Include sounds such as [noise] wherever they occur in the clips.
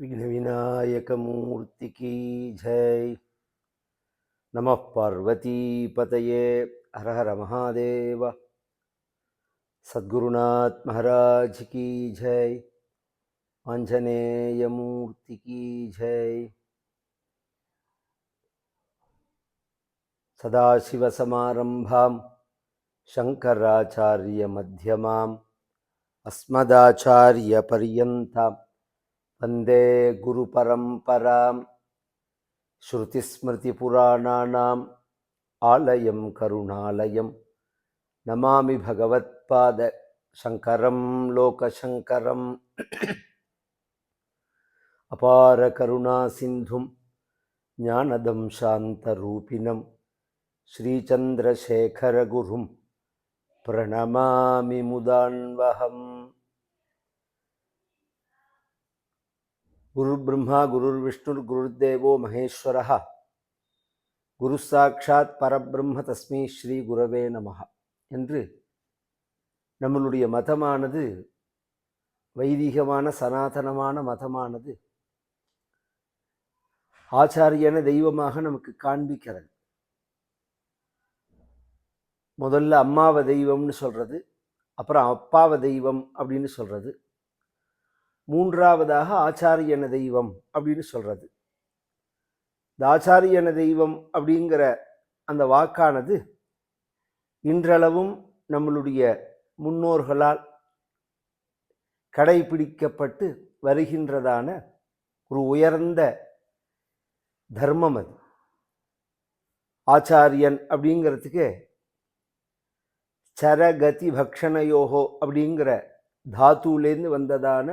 विघ्नविनायकमूर्ति की जय। नमः पार्वतीपतये। हर हर महादेव। सद्गुरुनाथ महाराज की जय। आंजनेय मूर्ति की जय। सदाशिवसमारम्भां शङ्कराचार्यमध्यमाम् अस्मदाचार्यपर्यन्तां वन्दे गुरुपरम्परां श्रुतिस्मृतिपुराणानाम् आलयं करुणालयं नमामि भगवत्पाद शङ्करं लोकशङ्करम्। [clears throat] अपारकरुणासिन्धुं ज्ञानदं शान्तरूपिणं श्रीचन्द्रशेखरगुरुं प्रणमामि मुदान्वहम् குரு பிரம்மா குருர் விஷ்ணுர் குருர் தேவோ மகேஸ்வர குரு சாட்சாத் பரபிரம்ம தஸ்மே ஸ்ரீ குரவே நமஹ என்று நம்மளுடைய மதமானது வைதிகமான சனாதனமான மதமானது ஆச்சாரியன தெய்வமாக நமக்கு காண்பிக்கிறது. முதல்ல அம்மாவ தெய்வம்னு சொல்கிறது அப்புறம் அப்பாவ தெய்வம் அப்படின்னு சொல்கிறது மூன்றாவதாக ஆச்சாரியன தெய்வம் அப்படின்னு சொல்கிறது இந்த ஆச்சாரியன தெய்வம் அப்படிங்கிற அந்த வாக்கானது இன்றளவும் நம்மளுடைய முன்னோர்களால் கடைபிடிக்கப்பட்டு வருகின்றதான ஒரு உயர்ந்த தர்மம் அது. ஆச்சாரியன் அப்படிங்கிறதுக்கு சரகதி பக்ஷணயோகோ அப்படிங்கிற தாத்துலேருந்து வந்ததான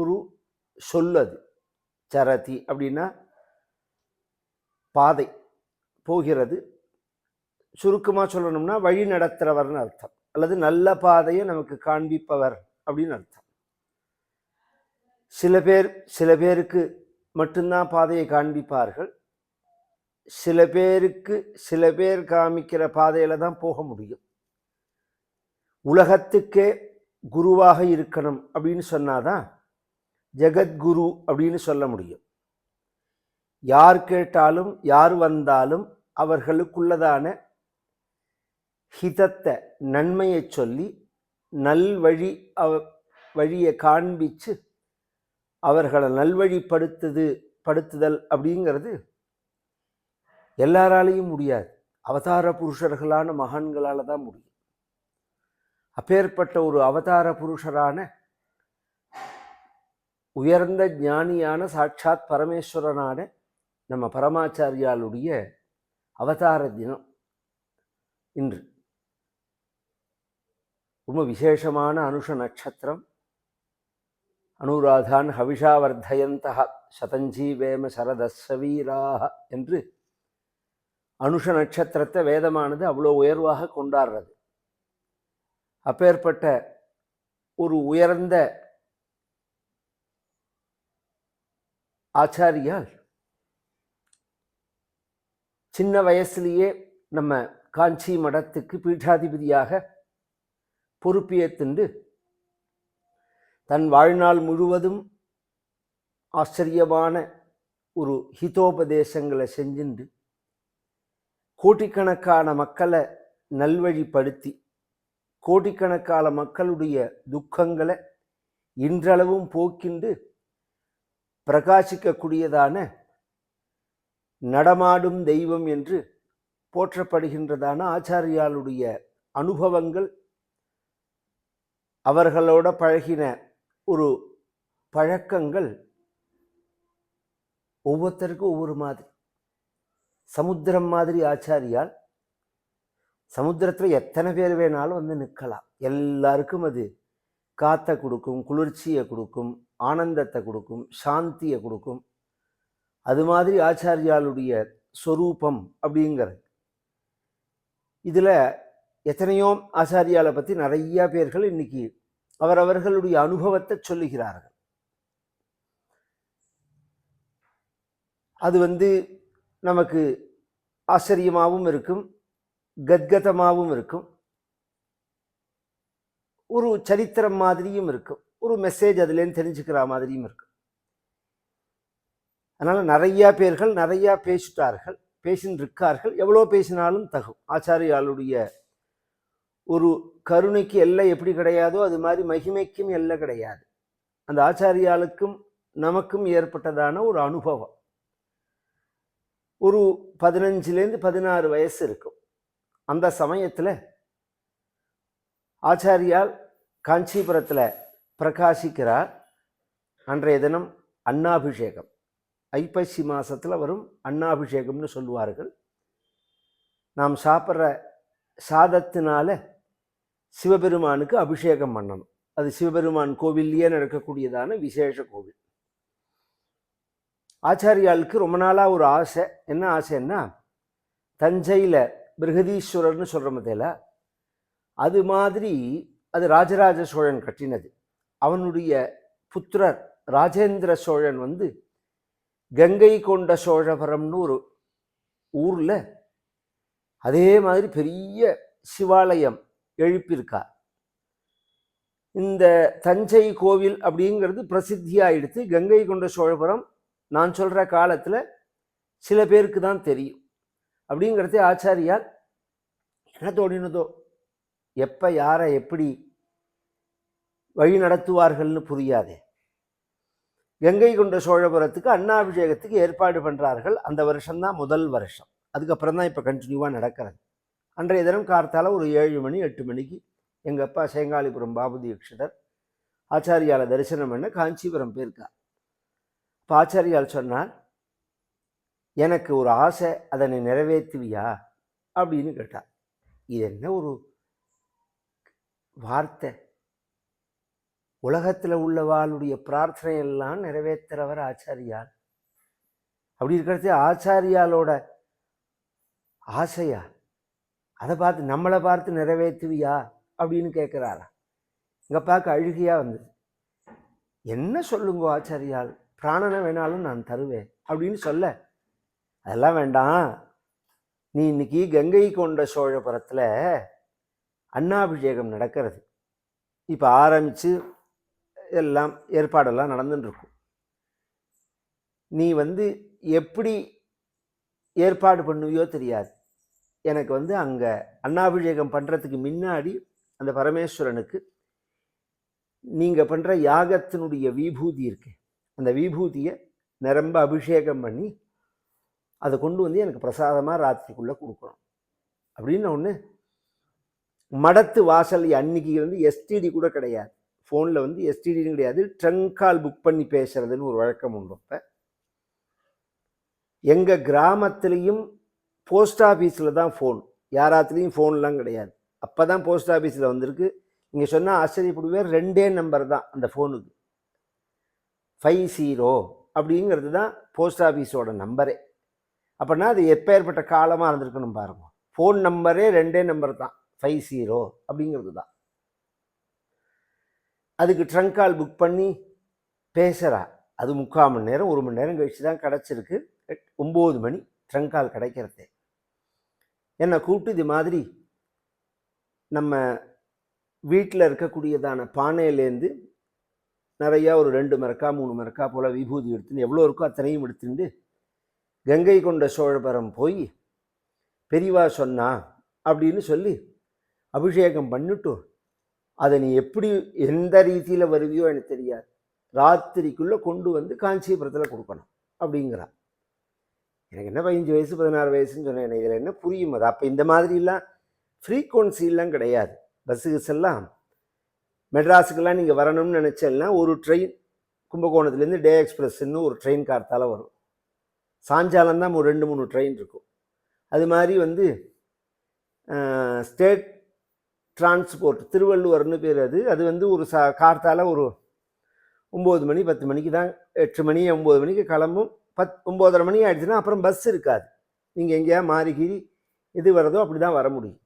ஒரு சொல் அது சரதி அப்படின்னா பாதை போகிறது. சுருக்கமாக சொல்லணும்னா வழி நடத்துகிறவர்னு அர்த்தம். அல்லது நல்ல பாதையை நமக்கு காண்பிப்பவர் அப்படின்னு அர்த்தம். சில பேர் சில பேருக்கு மட்டும்தான் பாதையை காண்பிப்பார்கள். சில பேருக்கு சில பேர் காமிக்கிற பாதையில் தான் போக முடியும். உலகத்துக்கே குருவாக இருக்கணும் அப்படின்னு சொன்னாதான் ஜெகத்குரு அப்படின்னு சொல்ல முடியும். யார் கேட்டாலும் யார் வந்தாலும் அவர்களுக்குள்ளதான ஹிதத்தை நன்மையை சொல்லி நல்வழி அவ வழியை காண்பிச்சு அவர்களை நல்வழிப்படுத்துது படுத்துதல் அப்படிங்கிறது எல்லாராலையும் முடியாது. அவதார புருஷர்களான மகான்களால் தான் முடியும். அப்பேற்பட்ட ஒரு அவதார புருஷரான உயர்ந்த ஞானியான சாட்சாத் பரமேஸ்வரனான நம்ம பரமாச்சாரியாளுடைய அவதார தினம் இன்று. ரொம்ப விசேஷமான அனுஷ நட்சத்திரம். அனுராதான் ஹவிஷாவர்தயந்தக சதஞ்சீவேம சரதஸ்வீராக என்று அனுஷ நட்சத்திரத்தை வேதமானது அவ்வளோ உயர்வாக கொண்டாடுறது. அப்பேற்பட்ட ஒரு உயர்ந்த ஆச்சாரியால். சின்ன வயசுலேயே நம்ம காஞ்சி மடத்துக்கு பீட்டாதிபதியாக பொறுப்பேற்றுண்டு தன் வாழ்நாள் முழுவதும் ஆச்சரியமான ஒரு ஹிதோபதேசங்களை செஞ்சுண்டு கோட்டிக்கணக்கான மக்களை நல்வழிப்படுத்தி கோடிக்கணக்கான மக்களுடைய துக்கங்களை இன்றளவும் போக்கிண்டு பிரகாசிக்கக்கூடியதான நடமாடும் தெய்வம் என்று போற்றப்படுகின்றதான ஆச்சாரியாளுடைய அனுபவங்கள் அவர்களோட பழகின ஒரு பழக்கங்கள் ஒவ்வொருத்தருக்கும் ஒவ்வொரு மாதிரி. சமுத்திரம் மாதிரி ஆச்சாரியால் சமுத்திரத்தில் எத்தனை பேர் வேணாலும் வந்து நிற்கலாம். எல்லாருக்கும் அது காற்றை கொடுக்கும் குளிர்ச்சியை கொடுக்கும். ஆனந்தத்தை கொடுக்கும் சாந்தியை கொடுக்கும். அது மாதிரி ஆச்சாரியாளுடைய ஸ்வரூபம் அப்படிங்கிறது இதில் எத்தனையோ ஆச்சாரியாலை பற்றி நிறையா பேர்கள் இன்னைக்கு அவரவர்களுடைய அனுபவத்தை சொல்லுகிறார்கள். அது வந்து நமக்கு ஆச்சரியமாகவும் இருக்கும் கத்கதமாகவும் இருக்கும். ஒரு சரித்திரம் மாதிரியும் இருக்கும். ஒரு மெசேஜ் அதுலேருந்து தெரிஞ்சுக்கிற மாதிரியும் இருக்கும் அதனால் நிறையா பேர்கள் நிறையா பேசிட்டார்கள் பேசின்னு இருக்கார்கள் எவ்வளோ பேசினாலும் தகும். ஆச்சாரியாளுடைய ஒரு கருணைக்கு எல்லை எப்படி கிடையாதோ அது மாதிரி மகிமைக்கும் எல்லை கிடையாது. அந்த ஆச்சாரியாளுக்கும் நமக்கும் ஏற்பட்டதான ஒரு அனுபவம். ஒரு பதினஞ்சுலேருந்து பதினாறு வயசு இருக்கும். அந்த சமயத்தில் ஆச்சாரியால் காஞ்சிபுரத்தில் பிரகாசிக்கிறார். அன்றைய தினம் அன்னாபிஷேகம். ஐப்பசி மாதத்தில் வரும் அன்னாபிஷேகம்னு சொல்லுவார்கள். நாம் சாப்பிட்ற சாதத்தினால சிவபெருமானுக்கு அபிஷேகம் பண்ணணும். அது சிவபெருமான் கோவில்லையே நடக்கக்கூடியதான விசேஷ கோவில். ஆச்சாரியாளுக்கு ரொம்ப நாளாக ஒரு ஆசை. என்ன ஆசைன்னா தஞ்சையில் பிருகதீஸ்வரர்னு சொல்கிற மத்தியில் அது மாதிரி அது ராஜராஜ சோழன் கட்டினது. அவனுடைய புத்திரர் ராஜேந்திர சோழன் வந்து கங்கை கொண்ட சோழபுரம்னு ஒரு ஊரில் அதே மாதிரி பெரிய சிவாலயம் எழுப்பியிருக்கார். இந்த தஞ்சை கோவில் அப்படிங்கிறது பிரசித்தியாயிடுத்து கங்கை கொண்ட சோழபுரம் நான் சொல்கிற காலத்தில் சில பேருக்கு தான் தெரியும். அப்படிங்கிறதே ஆச்சாரியார் என்ன தோணினதோ எப்போ யாரை எப்படி வழி நடத்துவார்கள்னு புரியாதே. கங்கை கொண்ட சோழபுரத்துக்கு அண்ணாபிஷேகத்துக்கு ஏற்பாடு பண்ணுறார்கள் அந்த வருஷம்தான் முதல் வருஷம். அதுக்கப்புறம் தான் இப்போ கண்டினியூவாக நடக்கிறது. அன்றைய தினம் கார்த்தால ஒரு ஏழு மணி எட்டு மணிக்கு எங்கள் அப்பா சேங்காலிபுரம் பாபு தீட்சிதர் ஆச்சாரியால தரிசனம் பண்ண காஞ்சிபுரம் போயிருக்கார். இப்போ ஆச்சாரியால் சொன்னார் எனக்கு ஒரு ஆசை அதனை நிறைவேற்றுவியா? அப்படின்னு கேட்டார். இது என்ன ஒரு வார்த்தை? உலகத்தில் உள்ளவாளுடைய பிரார்த்தனை எல்லாம் நிறைவேற்றுறவர் ஆச்சாரியால் அப்படி இருக்கிறது ஆச்சாரியாலோட ஆசையா? அதை பார்த்து நம்மளை பார்த்து நிறைவேற்றுவியா? அப்படின்னு கேட்குறாரா இங்கே பார்க்க அழுகையாக வந்தது. என்ன சொல்லுங்கோ ஆச்சாரியால் பிராணனை வேணாலும் நான் தருவேன் அப்படின்னு சொல்ல அதெல்லாம் வேண்டாம். நீ இன்னைக்கு கங்கை கொண்ட சோழபுரத்தில் அண்ணாபிஷேகம் நடக்கிறது. இப்போ ஆரம்பித்து எல்லாம் ஏற்பாடெல்லாம் நடந்துட்டுருக்கும் நீ வந்து எப்படி ஏற்பாடு பண்ணுவியோ தெரியாது. எனக்கு வந்து அங்கே அண்ணாபிஷேகம் பண்ணுறதுக்கு முன்னாடி அந்த பரமேஸ்வரனுக்கு நீங்கள் பண்ணுற யாகத்தினுடைய விபூதி இருக்கு. அந்த விபூதியை நிரம்ப அபிஷேகம் பண்ணி அதை கொண்டு வந்து எனக்கு பிரசாதமாக ராத்திரிக்குள்ளே கொடுக்கணும். அப்படின்னு ஒன்று மடத்து வாசல் அன்னைக்கு வந்து எஸ்டிடி கூட கிடையாது. ஃபோனில் வந்து எஸ்டிடின்னு கிடையாது ட்ரங்க் கால் புக் பண்ணி பேசுகிறதுன்னு ஒரு வழக்கம் உண்டு இப்போ எங்கள் கிராமத்துலேயும் போஸ்ட் ஆஃபீஸில் தான் ஃபோன் யாராத்துலேயும் ஃபோன்லாம் கிடையாது. அப்போ தான் போஸ்ட் ஆஃபீஸில் வந்திருக்கு. நீங்கள் சொன்னால் ஆச்சரியப்படுவேன் ரெண்டே நம்பர் தான் அந்த ஃபோனுக்கு ஃபைவ் ஜீரோ அப்படிங்கிறது தான் போஸ்ட் ஆஃபீஸோட நம்பரே அப்படின்னா அது எப்பேற்பட்ட காலமாக இருந்திருக்கணும் பாருங்க. ஃபோன் நம்பரே ரெண்டே நம்பர் தான். ஃபைவ் ஜீரோ அப்படிங்கிறது தான். அதுக்கு ட்ரங்க் கால் புக் பண்ணி பேசுகிறா அது முக்கால் மணி நேரம் ஒரு மணி நேரம் கழிச்சு தான் கிடச்சிருக்கு. ஒம்பது மணி ட்ரங்க் கால் கிடைக்கிறதே. என்னை கூப்பிட்டு இது மாதிரி நம்ம வீட்டில் இருக்கக்கூடியதான பானையிலேருந்து நிறையா ஒரு ரெண்டு மரக்கா மூணு மரக்கா போல் விபூதி எடுத்துன்னு எவ்வளோ இருக்கோ அத்தனையும் எடுத்துட்டு கங்கை கொண்ட சோழபுரம் போய் பெரியவா சொன்னா அப்படின்னு சொல்லி அபிஷேகம் பண்ணிட்டோம் அதை நீ எப்படி எந்த ரீதியில் வருவியோ எனக்கு தெரியாது. ராத்திரிக்குள்ளே கொண்டு வந்து காஞ்சிபுரத்தில் கொடுக்கணும் அப்படிங்கிறா எனக்கு என்ன பதினஞ்சு வயசு பதினாறு வயசுன்னு சொன்னேன். எனக்கு இதில் என்ன புரியும்? அது அப்போ இந்த மாதிரிலாம் ஃப்ரீக்குவன்சிலாம் கிடையாது. பஸ்ஸுஸ் எல்லாம் மெட்ராஸுக்கெல்லாம் நீங்கள் வரணும்னு நினச்சேன்னா ஒரு ட்ரெயின் கும்பகோணத்துலேருந்து டே எக்ஸ்பிரஸ்ன்னு ஒரு ட்ரெயின் கார்த்தால வரும். சாஞ்சாலம் தான் ஒரு ரெண்டு மூணு ட்ரெயின் இருக்கும். அது மாதிரி வந்து ஸ்டேட் டிரான்ஸ்போர்ட் திருவள்ளுவர்னு பேர் அது. அது வந்து ஒரு சா கார்த்தால் ஒரு ஒம்பது மணி பத்து மணிக்கு தான் எட்டு மணி ஒம்பது மணிக்கு கிளம்பும். பத் ஒம்போதரை மணி ஆகிடுச்சுன்னா அப்புறம் பஸ் இருக்காது. நீங்கள் எங்கேயா மாறிகிரி எது வரதோ அப்படி தான் வர முடியும்.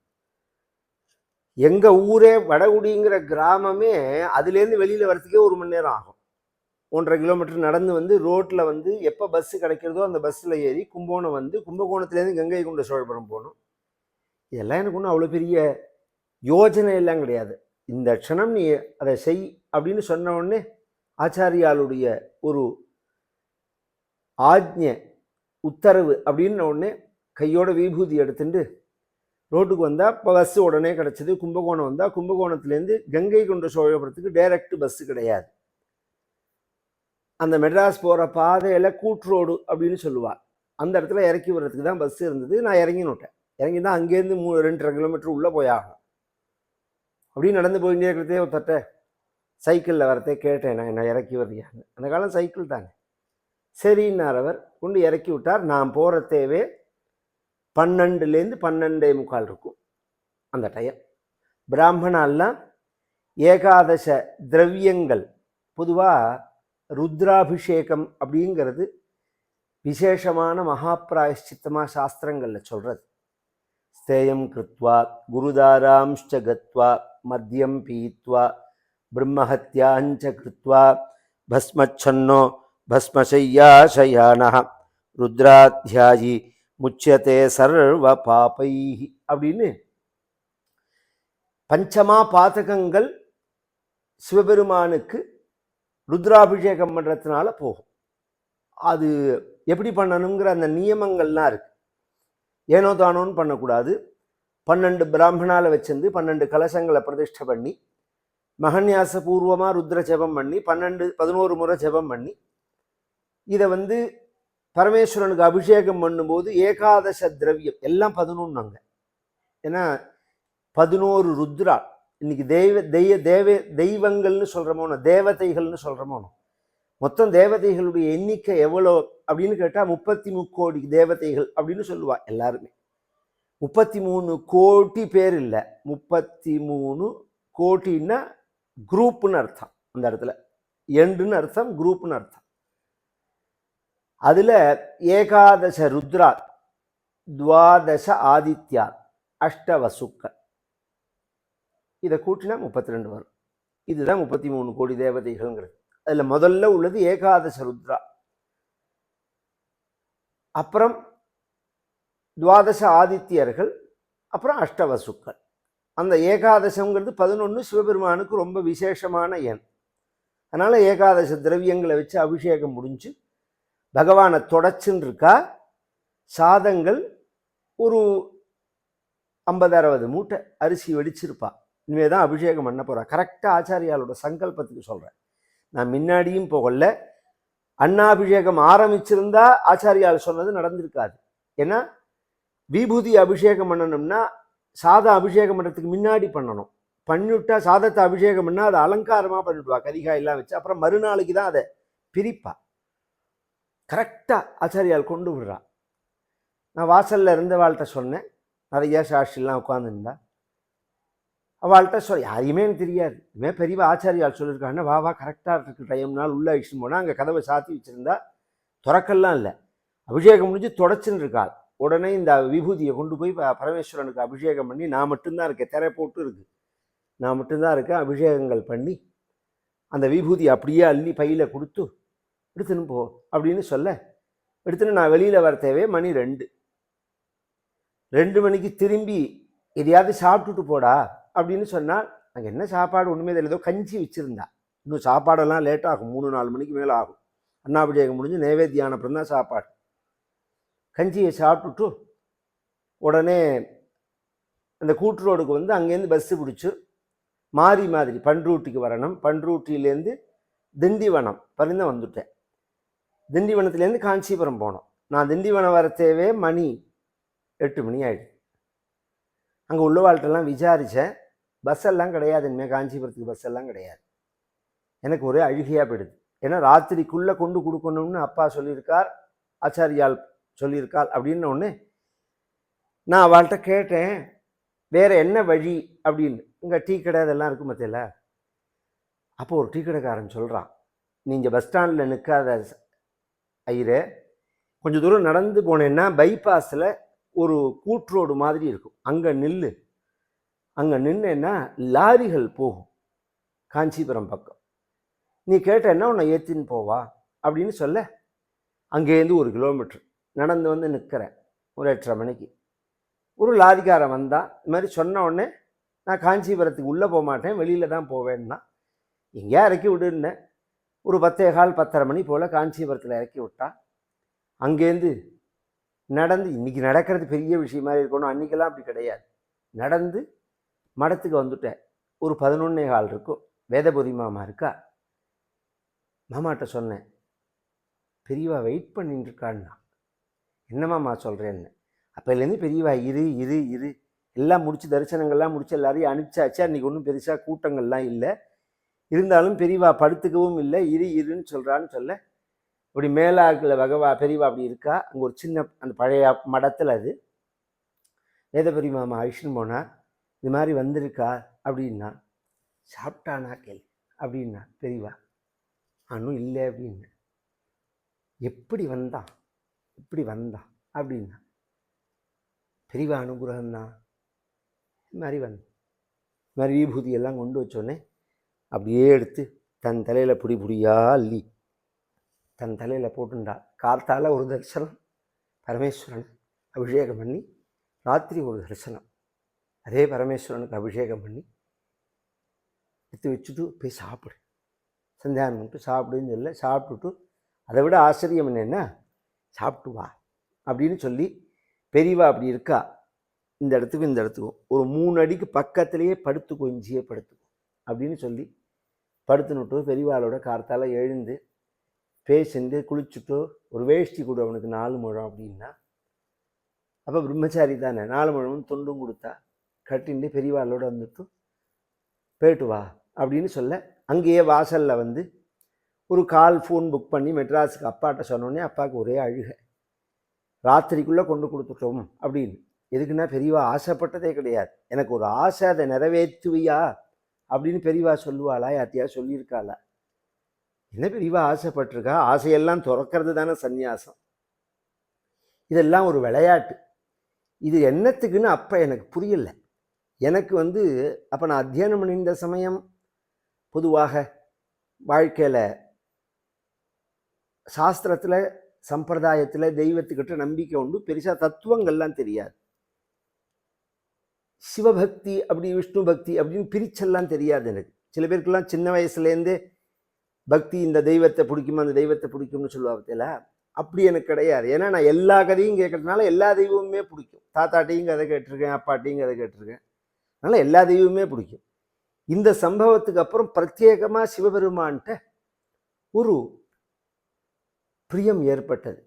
எங்கள் ஊரே வடகுடிங்கிற கிராமமே அதுலேருந்து வெளியில் வரத்துக்கே ஒரு மணி நேரம் ஆகும். ஒன்றரை கிலோமீட்டர் நடந்து வந்து ரோட்டில் வந்து எப்போ பஸ்ஸு கிடைக்கிறதோ அந்த பஸ்ஸில் ஏறி கும்பகோணம் வந்து கும்பகோணத்துலேருந்து கங்கை கொண்ட சோழபுரம் போகணும். இதெல்லாம் எனக்கு ஒன்றும் அவ்வளோ பெரிய யோஜனை எல்லாம் கிடையாது. இந்த க்ஷணம் நீ அதை செய் அப்படின்னு சொன்ன உடனே ஆச்சாரியாளுடைய ஒரு ஆஜ்ஞை உத்தரவு அப்படின்ன உடனே கையோட விபூதி எடுத்துட்டு ரோட்டுக்கு வந்தால் இப்போ பஸ்ஸு உடனே கிடச்சிது. கும்பகோணம் வந்தால் கும்பகோணத்துலேருந்து கங்கை கொண்ட சோழபுரத்துக்கு டைரக்ட் பஸ்ஸு கிடையாது. அந்த மெட்ராஸ் போகிற பாதையில் ரோடு அப்படின்னு சொல்லுவாள் அந்த இடத்துல இறக்கி வர்றதுக்கு தான் பஸ் இருந்தது. நான் இறங்கினுட்டேன். இறங்கி தான் அங்கேருந்து மூணு ரெண்டரை கிலோமீட்டர் உள்ளே போயாகணும் அப்படியே நடந்து போயிட்டே இருக்கிறதே ஒருத்தட்ட சைக்கிளில் வரத்தே கேட்டேன் நான் என்ன இறக்கி வர்றியான்னு அந்த காலம் சைக்கிள் தானே. சரின்னார் அவர். கொண்டு இறக்கி விட்டார். நான் போகிற தேவே பன்னெண்டுலேருந்து பன்னெண்டே முக்கால் இருக்கும் அந்த டயம் பிராமணாலாம் ஏகாதச திரவியங்கள் பொதுவாக ருத்ராபிஷேகம் அப்படிங்கிறது விசேஷமான மகாபிராயஷ்சித்தமாக சாஸ்திரங்களில் சொல்கிறது ஸ்தேயம் கிருத்வா குருதாராம்ஷ்ட கத்வா மத்தியம் பீத்வா பிரம்மஹத்தியாஞ்ச கிருத்வா பஸ்மச்சன்னோ பஸ்மசையாசயான ருத்ராத்தியாயி முச்சியத்தே சர்வ பாபை அப்படின்னு பஞ்சமா பாதகங்கள் சிவபெருமானுக்கு ருத்ராபிஷேகம் பண்ணுறதுனால போகும். அது எப்படி பண்ணணுங்கிற அந்த நியமங்கள்லாம் இருக்குது ஏனோ தானோன்னு பண்ணக்கூடாது. பன்னெண்டு பிராமணால வச்சிருந்து பன்னெண்டு கலசங்களை பிரதிஷ்டை பண்ணி மகன்யாச பூர்வமாக ருத்ர ஜெபம் பண்ணி பன்னெண்டு பதினோரு முறை ஜெபம் பண்ணி இதை வந்து பரமேஸ்வரனுக்கு அபிஷேகம் பண்ணும்போது ஏகாதச திரவியம் எல்லாம் பதினொன்றுங்க ஏன்னா பதினோரு ருத்ரா இன்னைக்கு தெய்வ தெய்வ தேவ தெய்வங்கள்னு சொல்கிறோமோ தேவதைகள்னு சொல்கிறோமோ மொத்தம் தேவதைகளுடைய எண்ணிக்கை எவ்வளோ அப்படின்னு கேட்டால் முப்பத்தி முக்கோடி தேவதைகள் அப்படின்னு சொல்லுவா எல்லாருமே. முப்பத்தி மூணு கோடி பேர் இல்லை. முப்பத்தி மூணு கோட்டின்னா குரூப்புன்னு அர்த்தம் அந்த இடத்துல. எண்டுன்னு அர்த்தம் குரூப்னு அர்த்தம். அதில் ஏகாதச ருத்ரா துவாதச ஆதித்யா அஷ்டவசுக்கள். இதை கூட்டினா முப்பத்தி ரெண்டு வரும். இதுதான் முப்பத்தி மூணு கோடி தேவதைகள்ங்கிறது. அதில் முதல்ல உள்ளது ஏகாதச ருத்ரா. அப்புறம் துவாதச ஆதித்யர்கள் அப்புறம் அஷ்டவசுக்கள். அந்த ஏகாதசங்கிறது பதினொன்று சிவபெருமானுக்கு ரொம்ப விசேஷமான எண். அதனால் ஏகாதச திரவியங்களை வச்சு அபிஷேகம் முடிஞ்சு பகவானை தொடச்சுன்னு இருக்கா சாதங்கள் ஒரு ஐம்பது அறுபது மூட்டை அரிசி வெடிச்சிருப்பா. இனிமே தான் அபிஷேகம் பண்ண போகிறா கரெக்டாக ஆச்சாரியாலோட சங்கல்பத்துக்கு சொல்கிறேன் நான் முன்னாடியும் போகல. அண்ணாபிஷேகம் ஆரம்பிச்சிருந்தா ஆச்சாரியால் சொன்னது நடந்திருக்காது. ஏன்னா விபூதி அபிஷேகம் பண்ணணும்னா சாதம் அபிஷேகம் பண்ணுறதுக்கு முன்னாடி பண்ணணும். பண்ணிவிட்டா சாதத்தை அபிஷேகம் பண்ணால் அதை அலங்காரமாக பண்ணிவிடுவா கதிகாயெல்லாம் வச்சு. அப்புறம் மறுநாளைக்கு தான் அதை பிரிப்பா. கரெக்டாக ஆச்சாரியால் கொண்டு விடுறா. நான் வாசலில் இருந்த வாழ்கிட்ட சொன்னேன். நிறைய சாட்சிலாம் உட்காந்துருந்தா அவள்கிட்ட சொல் யாரையுமே எனக்கு தெரியாது. இவன் பெரியவா ஆச்சாரியால் சொல்லியிருக்காங்க வா வா கரெக்டாக இருக்கு. டைம் நாள் உள்ளே அழிச்சுன்னு போனால் அங்கே கதவை சாத்தி வச்சுருந்தா திறக்கல்லாம் இல்லை. அபிஷேகம் முடிஞ்சு தொடச்சுன்னு இருக்காள். உடனே இந்த விபூதியை கொண்டு போய் ப- பரமேஸ்வரனுக்கு அபிஷேகம் பண்ணி நான் மட்டும்தான் இருக்கேன். திரை போட்டு இருக்கு. நான் மட்டும்தான் இருக்கேன். அபிஷேகங்கள் பண்ணி அந்த விபூதி அப்படியே அள்ளி பையில் கொடுத்து எடுத்துன்னு போ அப்படின்னு சொல்ல எடுத்துன்னு நான் வெளியில் வர தேவையே மணி ரெண்டு. ரெண்டு மணிக்கு திரும்பி எதையாவது சாப்பிட்டுட்டு போடா அப்படின்னு சொன்னால் அங்கே என்ன சாப்பாடு? ஒன்றுமே தெரியல. ஏதோ கஞ்சி வச்சுருந்தா. இன்னும் சாப்பாடெல்லாம் லேட் ஆகும். மூணு நாலு மணிக்கு மேலே ஆகும். அண்ணாபிஷேகம் முடிஞ்சு நைவேத்தியான அப்புறம் தான் சாப்பாடு. கஞ்சியை சாப்பிட்டுட்டு உடனே அந்த கூட்டு ரோடுக்கு வந்து அங்கேருந்து பஸ்ஸு பிடிச்சி மாறி மாதிரி பண்ரூட்டிக்கு வரணும். பண்ரூட்டியிலேருந்து திண்டிவனம் பரிந்த வந்துட்டேன். திண்டிவனத்துலேருந்து காஞ்சிபுரம் போனோம். நான் திண்டிவனம் வரத்தேவே மணி எட்டு மணி ஆகிடுது அங்கே உள்ளவாழ்கிட்டலாம் விசாரித்தேன் பஸ் எல்லாம் கிடையாது. இனிமேல் காஞ்சிபுரத்துக்கு பஸ் எல்லாம் கிடையாது. எனக்கு ஒரே அழுகையாக போயிடுது. ஏன்னா ராத்திரிக்குள்ளே கொண்டு கொடுக்கணும்னு அப்பா சொல்லியிருக்கார். ஆச்சாரியால் சொல்லியிருக்காள் அப்படின்னு ஒன்று நான் அவள்கிட்ட கேட்டேன் வேறு என்ன வழி? அப்படின்னு. இங்கே டீ கடை இதெல்லாம் இருக்கும் மத்தியில். அப்போ ஒரு டீ கடைக்காரன் சொல்கிறான் நீங்கள் பஸ் ஸ்டாண்டில் நிற்காத ஐயரே. கொஞ்சம் தூரம் நடந்து போனேன்னா பைபாஸில் ஒரு கூட்ரோடு மாதிரி இருக்கும். அங்கே நில்லு. அங்கே நின்னேன்னா லாரிகள் போகும் காஞ்சிபுரம் பக்கம். நீ கேட்டேன்னா உன்னை ஏற்றின்னு போவா. அப்படின்னு சொல்ல அங்கேருந்து ஒரு கிலோமீட்டர். நடந்து வந்து நிற்கிறேன். ஒரு எட்டரை மணிக்கு. ஒரு லாரிக்காரன் வந்தான் இது மாதிரி சொன்ன உடனே நான் காஞ்சிபுரத்துக்கு உள்ளே போக மாட்டேன் வெளியில் தான் போவேன்னா. எங்கேயா இறக்கி விடுன்னேன் ஒரு பத்தே கால் பத்தரை மணி போல் காஞ்சிபுரத்தில் இறக்கி விட்டா. அங்கேருந்து நடந்து இன்னைக்கு நடக்கிறது பெரிய விஷயம் மாதிரி இருக்கணும். அன்றைக்கெல்லாம் அப்படி கிடையாது. நடந்து மடத்துக்கு வந்துட்டேன். ஒரு பதினொன்னே கால் இருக்கும். வேதபுரி மாமா இருக்கா? மாமாட்ட சொன்னேன் பெரியவா வெயிட் பண்ணிட்டு இருக்கான்னா? என்ன சொல்கிறேன்னு அப்போலேருந்து பெரியவா இரு இரு இரு. எல்லாம் முடிச்சு தரிசனங்கள்லாம் முடிச்சு எல்லாரையும் அனுப்பிச்சாச்சு. அன்றைக்கி ஒன்றும் பெருசாக கூட்டங்கள்லாம் இல்லை. இருந்தாலும் பெரியவா படுத்துக்கவும் இல்லை. இரு இருன்னு சொல்கிறான்னு சொல்ல. இப்படி மேலாக்கில் வகவா பெரியவா அப்படி இருக்கா? அங்கே ஒரு சின்ன அந்த பழைய மடத்தில் அது. வேத பெரியமாமா அழிச்சுன்னு போனால் இது மாதிரி வந்திருக்கா? அப்படின்னா சாப்பிட்டானா கேள்வி அப்படின்னா பெரியவா அன்னும் இல்லை அப்படின்னு. எப்படி வந்தான்? இப்படி வந்தான் அப்படின்னா. பெரியவா அனுகிரகம்தான் இது மாதிரி வந்து இது மாதிரி விபூதி எல்லாம் கொண்டு வச்சோடனே அப்படியே எடுத்து தன் தலையில் புடி புடியா அள்ளி தன் தலையில் போட்டுண்டா. காத்தால் ஒரு தரிசனம் பரமேஸ்வரன் அபிஷேகம் பண்ணி ராத்திரி ஒரு தரிசனம். அதே பரமேஸ்வரனுக்கு அபிஷேகம் பண்ணி எடுத்து வச்சுட்டு போய் சாப்பிடு. சந்தியானம் பண்ணிட்டு சாப்பிடுன்னு சொல்ல சாப்பிட்டுட்டு அதை விட ஆச்சரியம் என்னென்னா சாப்பிட்டு வா அப்படின்னு சொல்லி பெரியவா அப்படி இருக்கா இந்த இடத்துக்கும் இந்த இடத்துக்கும். ஒரு மூணு அடிக்கு பக்கத்துலேயே படுத்துக்கோ இஞ்சியே படுத்துக்கோ அப்படின்னு சொல்லி படுத்துனுட்டு பெரியவாளோட கார்த்தால் எழுந்து பேசிண்டு குளிச்சுட்டு ஒரு வேஷ்டி கொடு அவனுக்கு நாலு முழம் அப்படின்னா. அப்போ பிரம்மச்சாரி தானே நாலு முழமும் தொண்டும் கொடுத்தா கட்டிண்டு பெரியவாளோட வந்துட்டு போயிட்டு வா அப்படின்னு சொல்ல அங்கேயே வாசலில் வந்து ஒரு கால் ஃபோன் புக் பண்ணி மெட்ராஸுக்கு அப்பாட்ட சொன்னோடனே அப்பாவுக்கு ஒரே அழுகை. ராத்திரிக்குள்ளே கொண்டு கொடுத்துட்டோம் அப்படின்னு. எதுக்குன்னா பெரியவா ஆசைப்பட்டதே கிடையாது. எனக்கு ஒரு ஆசை அதை நிறைவேற்றுவியா? அப்படின்னு பெரியவா சொல்லுவாளா யாத்தியா சொல்லியிருக்காளா? என்ன பெரியவா ஆசைப்பட்டிருக்கா? ஆசையெல்லாம் துறக்கிறது தானே சந்நியாசம். இதெல்லாம் ஒரு விளையாட்டு. இது என்னத்துக்குன்னு அப்போ எனக்கு புரியலை. எனக்கு வந்து அப்போ நான் அத்தியனம் பண்ணியிருந்த சமயம் பொதுவாக வாழ்க்கையில் சாஸ்திரத்தில் சம்பிரதாயத்தில் தெய்வத்துக்கிட்ட நம்பிக்கை உண்டு. பெருசாக தத்துவங்கள்லாம் தெரியாது. சிவபக்தி அப்படி விஷ்ணு பக்தி அப்படின்னு பிரிச்செல்லாம் தெரியாது எனக்கு. சில பேருக்கெல்லாம் சின்ன வயசுலேருந்தே பக்தி இந்த தெய்வத்தை பிடிக்குமா அந்த தெய்வத்தை பிடிக்கும்னு சொல்லுவாங்க அப்படி எனக்கு கிடையாது. ஏன்னா நான் எல்லா கதையும் கேட்கறதுனால எல்லா தெய்வமுமே பிடிக்கும். தாத்தாட்டையும் கதை கேட்டிருக்கேன் அப்பாட்டையும் கதை கேட்டிருக்கேன். அதனால் எல்லா தெய்வமுமே பிடிக்கும். இந்த சம்பவத்துக்கு அப்புறம் பிரத்யேகமாக சிவபெருமான்கிட்ட ஒரு பிரியம் ஏற்பட்டது.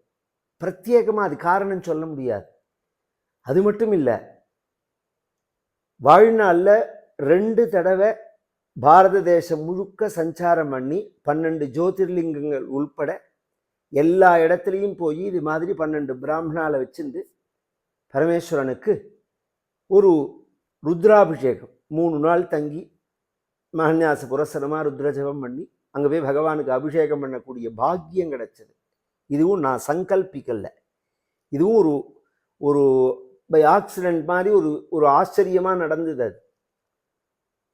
பிரத்யேகமாக அது காரணம் சொல்ல முடியாது. அது மட்டும் இல்லை வாழ்நாளில் ரெண்டு தடவை பாரத தேசம் முழுக்க சஞ்சாரம் பண்ணி பன்னெண்டு ஜோதிர்லிங்கங்கள் உள்பட எல்லா இடத்துலையும் போய் இது மாதிரி பன்னெண்டு பிராமணால வச்சிருந்து பரமேஸ்வரனுக்கு ஒரு ருத்ராபிஷேகம். மூணு நாள் தங்கி மகன்யாச புரசனமாக ருத்ரஜபம் பண்ணி அங்கே போய் பகவானுக்கு அபிஷேகம் பண்ணக்கூடிய பாக்கியம் கிடச்சது. இதுவும் நான் சங்கல்பிக்கல இதுவும் ஒரு ஒரு பை ஆக்சிடென்ட் மாதிரி ஒரு ஒரு ஆச்சரியமாக நடந்தது அது.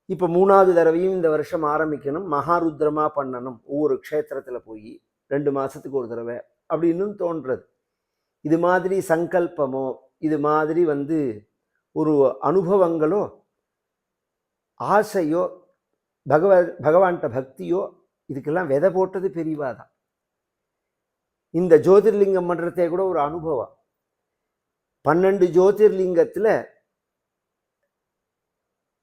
இப்போ மூணாவது தடவையும் இந்த வருஷம் ஆரம்பிக்கணும். மகாருத்ரமாக பண்ணணும். ஒவ்வொரு க்ஷேத்திரத்தில் போய் ரெண்டு மாதத்துக்கு ஒரு தடவை அப்படின்னு தோன்றது. இது மாதிரி சங்கல்பமோ இது மாதிரி வந்து ஒரு அனுபவங்களோ ஆசையோ பகவ பகவான்கிட்ட பக்தியோ இதுக்கெல்லாம் விதை போட்டது பெரியவா தான் இந்த ஜோதிர்லிங்கம் பண்ணுறதே கூட ஒரு அனுபவம். பன்னெண்டு ஜோதிர்லிங்கத்தில்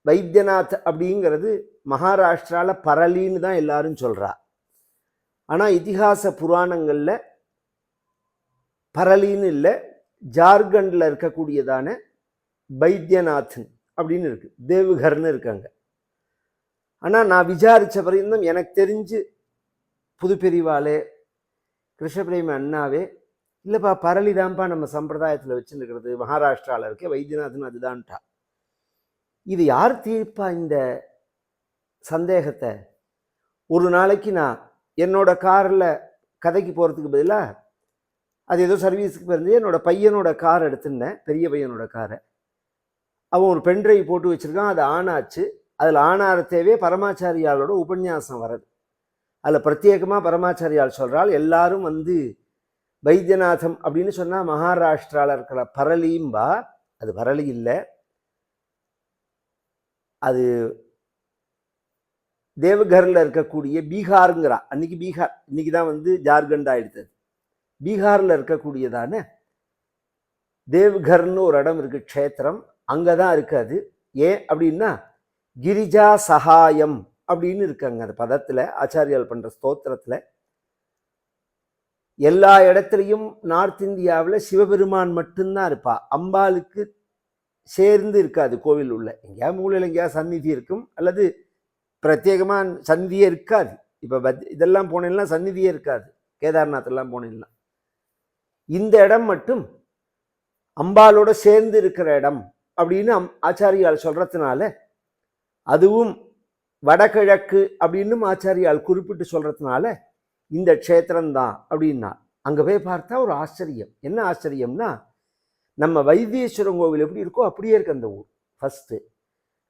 வைத்தியநாத் அப்படிங்கிறது மகாராஷ்டிராவில் பரலின்னு தான் எல்லாரும் சொல்கிறா ஆனால் இதிகாச புராணங்களில் பரலின்னு இல்லை ஜார்க்கண்டில் இருக்கக்கூடியதான வைத்தியநாதன் அப்படின்னு இருக்கு தேவுகர்னு இருக்காங்க. ஆனால் நான் விசாரித்த பிறந்தும் எனக்கு தெரிஞ்சு புதுப்பெரிவாலே கிருஷ்ணபிரேமி அண்ணாவே இல்லைப்பா பரளி தான்ப்பா நம்ம சம்பிரதாயத்தில் வச்சுருக்கிறது மகாராஷ்டிராவில் இருக்க வைத்தியநாதன் அதுதான்ட்டா. இது யார் தீர்ப்பா இந்த சந்தேகத்தை? ஒரு நாளைக்கு நான் என்னோட காரில் கதைக்கு போகிறதுக்கு பதிலாக அது ஏதோ சர்வீஸுக்கு பிறந்து என்னோட பையனோட கார் எடுத்துருந்தேன் பெரிய பையனோட காரை. அவன் ஒரு பென்ட்ரைவ் போட்டு வச்சுருக்கான் அது ஆன் ஆச்சு. அதில் ஆனாரத்தேவே பரமாச்சாரியாலோட உபன்யாசம் வரது அதில் பிரத்யேகமாக பரமாச்சாரியால் சொல்கிறாள் எல்லாரும் வந்து வைத்தியநாதம் அப்படின்னு சொன்னால் மகாராஷ்டிராவில் இருக்கிற பரளியும்பா அது பரளி இல்லை. அது தேவகரில் இருக்கக்கூடிய பீகாருங்கிறா அன்னைக்கு பீகார் இன்னைக்கு தான் வந்து ஜார்க்கண்ட் ஆயிடுத்தது பீகாரில் இருக்கக்கூடியதான தேவ்கர்னு ஒரு இடம் இருக்குது க்ஷேத்திரம் அங்கே தான் இருக்காது. ஏன் அப்படின்னா கிரிஜா சகாயம் அப்படின்னு இருக்காங்க அந்த பதத்தில் ஆச்சாரியால் பண்ணுற ஸ்தோத்திரத்தில். எல்லா இடத்துலையும் நார்த் இந்தியாவில் சிவபெருமான் மட்டும்தான் இருப்பா. அம்பாளுக்கு சேர்ந்து இருக்காது கோவில் உள்ள. எங்கேயா மூலையில் எங்கேயா சந்நிதி இருக்கும். அல்லது பிரத்யேகமாக சந்நிதியே இருக்காது. இப்போ பத் இதெல்லாம் போனேன்னா சந்நிதியே இருக்காது. கேதார்நாத்லாம் போனேன்னா. இந்த இடம் மட்டும் அம்பாலோட சேர்ந்து இருக்கிற இடம் அப்படின்னு அம் ஆச்சாரியால் சொல்கிறதுனால அதுவும் வடகிழக்கு அப்படின்னும் ஆச்சாரியால் குறிப்பிட்டு சொல்கிறதுனால இந்த க்ஷேத்திரம்தான் அப்படின்னா அங்கே போய் பார்த்தா ஒரு ஆச்சரியம். என்ன ஆச்சரியம்னா நம்ம வைத்தீஸ்வரன் கோவில் எப்படி இருக்கோ அப்படியே இருக்கு அந்த ஊர். ஃபஸ்ட்டு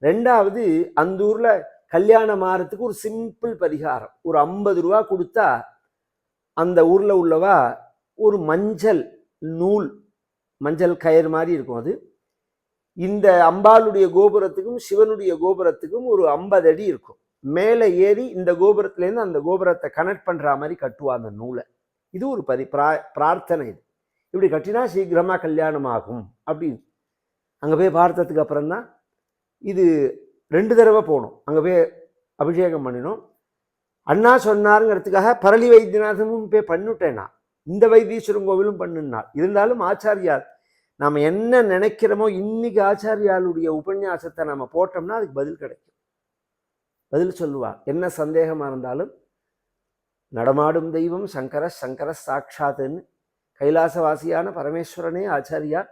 ரெண்டாவது அந்த ஊரில் கல்யாணம் ஆகிறதுக்கு ஒரு சிம்பிள் பரிகாரம். ஒரு ஐம்பது ரூபா கொடுத்தா அந்த ஊரில் உள்ளவா ஒரு மஞ்சள் நூல் மஞ்சள் கயிறு மாதிரி இருக்கும் அது. இந்த அம்பாளுடைய கோபுரத்துக்கும் சிவனுடைய கோபுரத்துக்கும் ஒரு ஐம்பது அடி இருக்கும். மேலே ஏறி இந்த கோபுரத்துலேருந்து அந்த கோபுரத்தை கனெக்ட் பண்ணுற மாதிரி கட்டுவா அந்த நூலை. இது ஒரு பரி பிரா பிரார்த்தனை இது. இப்படி கட்டினா சீக்கிரமாக கல்யாணம் ஆகும் அப்படின்னு. அங்கே போய் பார்த்ததுக்கு அப்புறம் தான் இது ரெண்டு தடவை போனோம். அங்கே போய் அபிஷேகம் பண்ணினோம். அண்ணா சொன்னாருங்கிறதுக்காக பரளி வைத்தியநாதமும் போய் பண்ணிவிட்டேன் நான். இந்த வைத்தீஸ்வரன் கோவிலும் பண்ணுனாள் இருந்தாலும் ஆச்சாரியார் நாம் என்ன நினைக்கிறோமோ இன்னைக்கு ஆச்சாரியாளுடைய உபன்யாசத்தை நம்ம போட்டோம்னா அதுக்கு பதில் கிடைக்கும். பதில் சொல்லுவா என்ன சந்தேகமாக இருந்தாலும் நடமாடும் தெய்வம் சங்கர சங்கர சாட்சாத்துன்னு கைலாசவாசியான பரமேஸ்வரனே ஆச்சாரியார்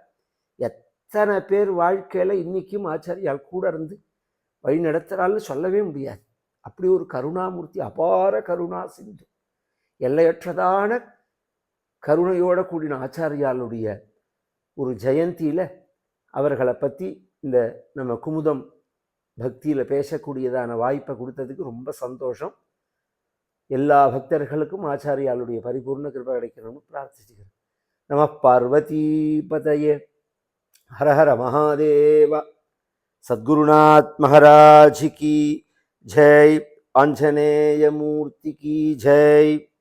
எத்தனை பேர் வாழ்க்கையில் இன்றைக்கும் ஆச்சாரியால் கூட இருந்து வழி நடத்துகிறாள்னு சொல்லவே முடியாது. அப்படி ஒரு கருணாமூர்த்தி அபார கருணா சிந்து எல்லையற்றதான கருணையோட கூடின ஆச்சாரியாளுடைய ஒரு ஜெயந்தியில் அவர்களை பற்றி இந்த நம்ம குமுதம் பக்தியில் பேசக்கூடியதான வாய்ப்பை கொடுத்ததுக்கு ரொம்ப சந்தோஷம். எல்லா பக்தர்களுக்கும் ஆச்சாரியாளுடைய பரிபூர்ண கிருபை கிடைக்கணும்னு பிரார்த்திச்சுக்கிறேன் நம பார்வதி பதயே. ஹர ஹர மகாதேவ. சத்குருநாத் மகாராஜ் கி. ஜெய். ஆஞ்சநேய மூர்த்தி கி. ஜெய்.